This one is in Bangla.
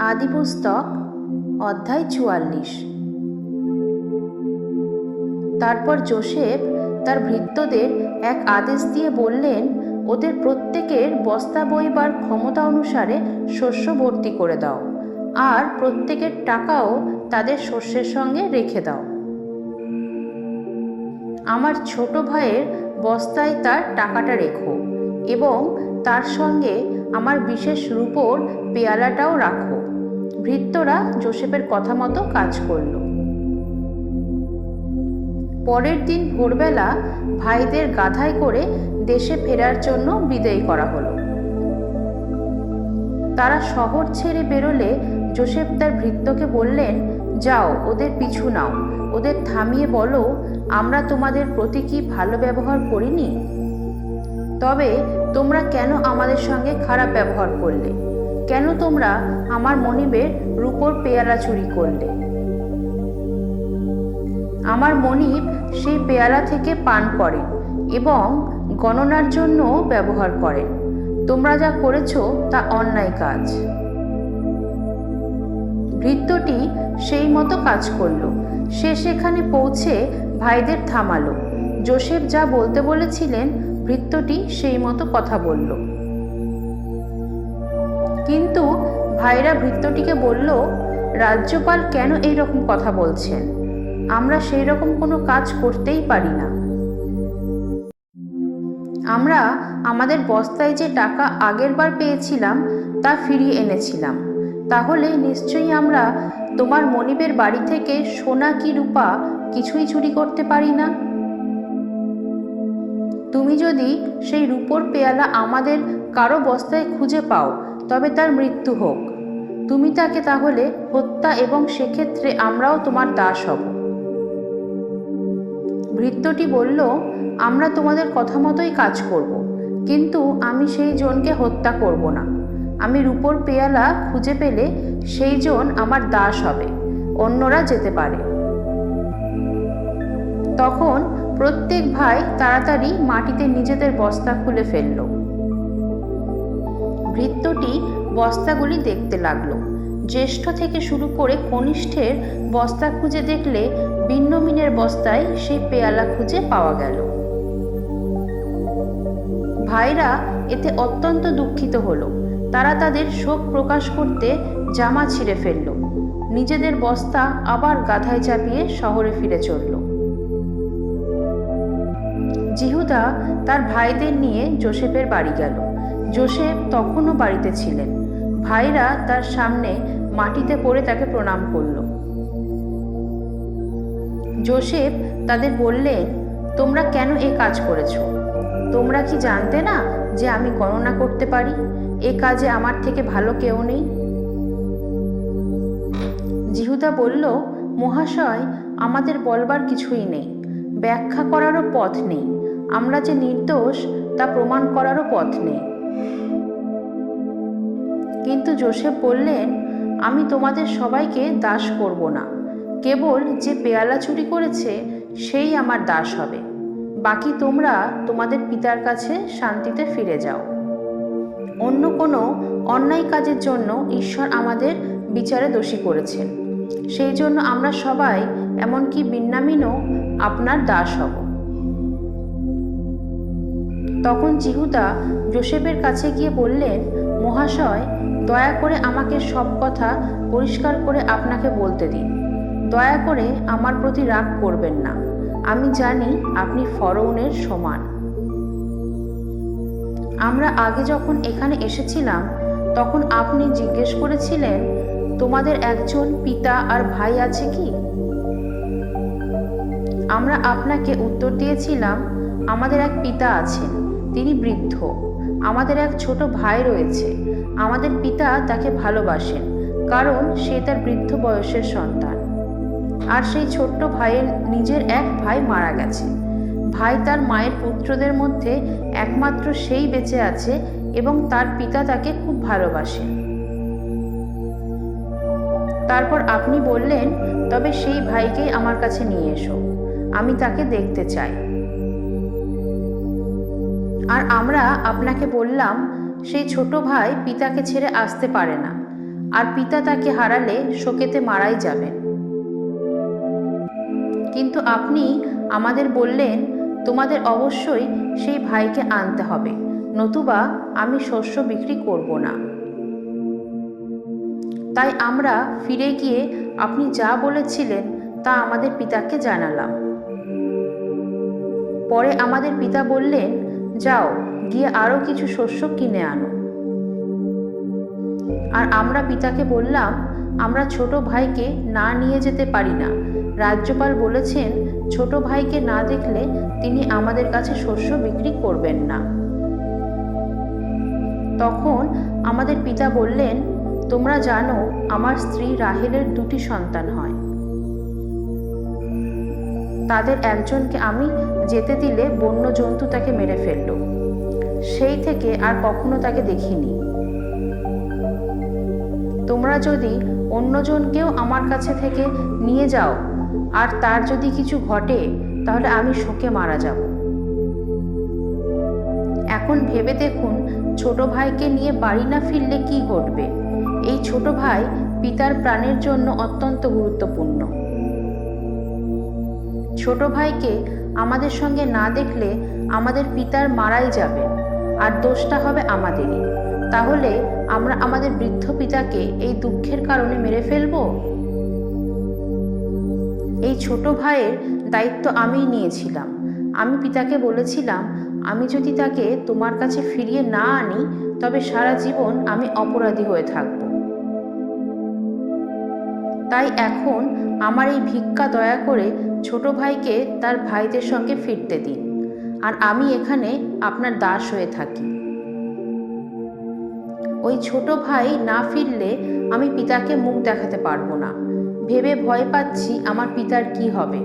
আদি পুস্তক অধ্যায় চুয়াল্লিশ। তারপর যোসেফ তার ভৃত্যদের এক আদেশ দিয়ে বললেন, ওদের প্রত্যেকের বস্তা বইবার ক্ষমতা অনুসারে শস্য ভর্তি করে দাও, আর প্রত্যেকের টাকাও তাদের শস্যের সঙ্গে রেখে দাও। আমার ছোট ভাইয়ের বস্তায় তার টাকাটা রেখো এবং তার সঙ্গে আমার বিশেষ রূপোর পেয়ালাটাও রাখো। ভৃত্যরা জোসেফের কথা মতো কাজ করল। পরের দিন ভোরবেলা ভাইদের গাধায় করে দেশে ফেরার জন্য বিদায় করা হলো। তারা শহর ছেড়ে বেরোলে যোসেফ তার ভৃত্যকে বললেন, যাও, ওদের পিছু নাও, ওদের থামিয়ে বলো, আমরা তোমাদের প্রতি কি ভালো ব্যবহার করিনি? তবে তোমরা কেন আমাদের সঙ্গে খারাপ ব্যবহার করলে? কেন তোমরা আমার মনিবের রূপোর পেয়ালা চুরি করলে? আমার মনিব সেই পেয়ালা থেকে পান করেন এবং গণনার জন্য ব্যবহার করেন তোমরা যা করেছ তা অন্যায় কাজ। ভৃত্যটি সেই মতো কাজ করল। সে সেখানে পৌঁছে ভাইদের থামালো। যোসেফ যা বলতে বলেছিলেন, ভৃত্যটি সেই মতো কথা বলল। কিন্তু ভাইরা ভৃত্যটিকে বলল, রাজ্যপাল কেন এই রকম কথা বলছেন? আমরা সেই রকম কোনো কাজ করতেই পারি না। আমরা আমাদের বস্তায় যে টাকা আগেরবার পেয়েছিলাম, তা ফিরিয়ে এনেছিলাম। তাহলে নিশ্চয়ই আমরা তোমার মনিবের বাড়ি থেকে সোনা কি রূপা কিছুই চুরি করতে পারি না? তুমি যদি সেই রূপোর পেয়ালা আমাদের কারও বস্তায় খুঁজে পাও তবে তার মৃত্যু হোক। তুমি তাকে তাহলে হত্যা এবং সেক্ষেত্রে আমরাও তোমার দাস হব। ভৃত্যটি বলল, আমরা তোমাদের কথা মতোই কাজ করব, কিন্তু আমি সেই জনকে হত্যা করব না। আমি রূপোর পেয়ালা খুঁজে পেলে সেই জন আমার দাস হবে, অন্যরা যেতে পারে। তখন প্রত্যেক ভাই তাড়াতাড়ি মাটিতে নিজেদের বস্তা খুলে ফেলল। ভৃত্যটি বস্তাগুলি দেখতে লাগল। জ্যেষ্ঠ থেকে শুরু করে কনিষ্ঠের বস্তা খুঁজে দেখলে ভিন্নমিনের বস্তায় সেই পেয়ালা খুঁজে পাওয়া গেল। ভাইরা এতে অত্যন্ত দুঃখিত হলো। তারা তাদের শোক প্রকাশ করতে জামা ছিঁড়ে ফেলল। নিজেদের বস্তা আবার গাধায় চাপিয়ে শহরে ফিরে চলল। জিহুদা তার ভাইদের নিয়ে জোসেফের বাড়ি গেল। জোসেফ তখনও বাড়িতে ছিলেন। ভাইরা তার সামনে মাটিতে পড়ে তাকে প্রণাম করল। জোসেফ তাদের বললেন তোমরা কেন এ কাজ করেছ? তোমরা কি জানতে না যে আমি গণনা করতে পারি? এ কাজে আমার থেকে ভালো কেউ নেই? জিহুদা বলল, মহাশয়, আমাদের বলবার কিছুই নেই। ব্যাখ্যা করারও পথ নেই। আমরা যে নির্দোষ, তা প্রমাণ করারও পথ নেই। কিন্তু জোসেফ বললেন, আমি তোমাদের সবাইকে দাস করব না। কেবল যে পেয়ালা চুরি করেছে, সেই আমার দাস হবে। বাকি তোমরা তোমাদের পিতার কাছে শান্তিতে ফিরে যাও। অন্য কোনো অন্যায় কাজের জন্য ঈশ্বর আমাদের বিচারে দোষী করেছেন। সেই জন্য আমরা সবাই এমনকি বিন্যামিনও আপনার দাস হব। তখন জিহুদা জোসেফের কাছে গিয়ে বললেন মহাশয়, দয়া করে আমাকে সব কথা পরিষ্কার করে আপনাকে বলতে দিন। দয়া করে আমার প্রতি রাগ করবেন না। আমি জানি আপনি ফরৌনের সমান। আমরা আগে যখন এখানে এসেছিলাম, তখন আপনি জিজ্ঞেস করেছিলেন, তোমাদের একজন পিতা আর ভাই আছে কি? আমরা আপনাকে উত্তর দিয়েছিলাম, আমাদের এক পিতা আছেন, তিনি বৃদ্ধ। আমাদের এক ছোট ভাই রয়েছে। আমাদের পিতা তাকে ভালোবাসেন, কারণ সে তার বৃদ্ধ বয়সের সন্তান। আর সেই ছোট্ট ভাইয়ের নিজের এক ভাই মারা গেছে। ভাই তার মায়ের পুত্রদের মধ্যে একমাত্র সেই বেঁচে আছে এবং তার পিতা তাকে খুব ভালোবাসেন তারপর আপনি বললেন, তবে সেই ভাইকেই আমার কাছে নিয়ে এসো। আমি তাকে দেখতে চাই। আর আমরা আপনাকে বললাম, সেই ছোট ভাই পিতাকে ছেড়ে আসতে পারে না। আর পিতা তাকে হারালে শোকেতে মারাই যাবেন কিন্তু আপনি আমাদের বললেন, তোমাদের অবশ্যই সেই ভাইকে আনতে হবে, নতুবা আমি শস্য বিক্রি করব না। তাই আমরা ফিরে গিয়ে আপনি যা বলেছিলেন, তা আমাদের পিতাকে জানালাম। পরে আমাদের পিতা বললেন যাও, গিয়ে আরও কিছু শস্য কিনে আনো। আর আমরা পিতাকে বললাম, আমরা ছোট ভাইকে না নিয়ে যেতে পারি না। রাজ্যপাল বলেছেন, ছোট ভাইকে না দেখলে তিনি আমাদের কাছে শস্য বিক্রি করবেন না। তখন আমাদের পিতা বললেন, তোমরা জানো, আমার স্ত্রী রাহেলের দুটি সন্তান হয়। তাদের একজনকে আমি যেতে দিলে বন্য জন্তু তাকে মেরে ফেলল। সেই থেকে আর কখনো তাকে দেখিনি। তোমরা যদি অন্যজনকেও আমার কাছে থেকে নিয়ে যাও, আর তার যদি কিছু ঘটে, তাহলে আমি শোকে মারা যাব। এখন ভেবে দেখুন, ছোট ভাইকে নিয়ে বাড়ি না ফিরলে কি ঘটবে? এই ছোট ভাই পিতার প্রাণের জন্য অত্যন্ত গুরুত্বপূর্ণ। ছোট ভাইকে আমাদের সঙ্গে না দেখলে আমাদের পিতার মারাই যাবে, আর দোষটা হবে আমাদেরই। তাহলে আমরা আমাদের বৃদ্ধ পিতাকে এই দুঃখের কারণে মেরে ফেলব? এই ছোট ভাইয়ের দায়িত্ব আমিই নিয়েছিলাম। আমি পিতাকে বলেছিলাম, আমি যদি তাকে তোমার কাছে ফিরিয়ে না আনি, তবে সারা জীবন আমি অপরাধী হয়ে থাকব। তাই এখন আমার এই ভিক্ষা দয়া করে ছোট ভাইকে তার ভাইদের সঙ্গে ফিরতে দিন। আর আমি এখানে আপনার দাস হয়ে থাকি। ওই ছোট ভাই না ফিরলে আমি পিতাকে মুখ দেখাতে পারব না। ভেবে ভয় পাচ্ছি আমার পিতার কি হবে।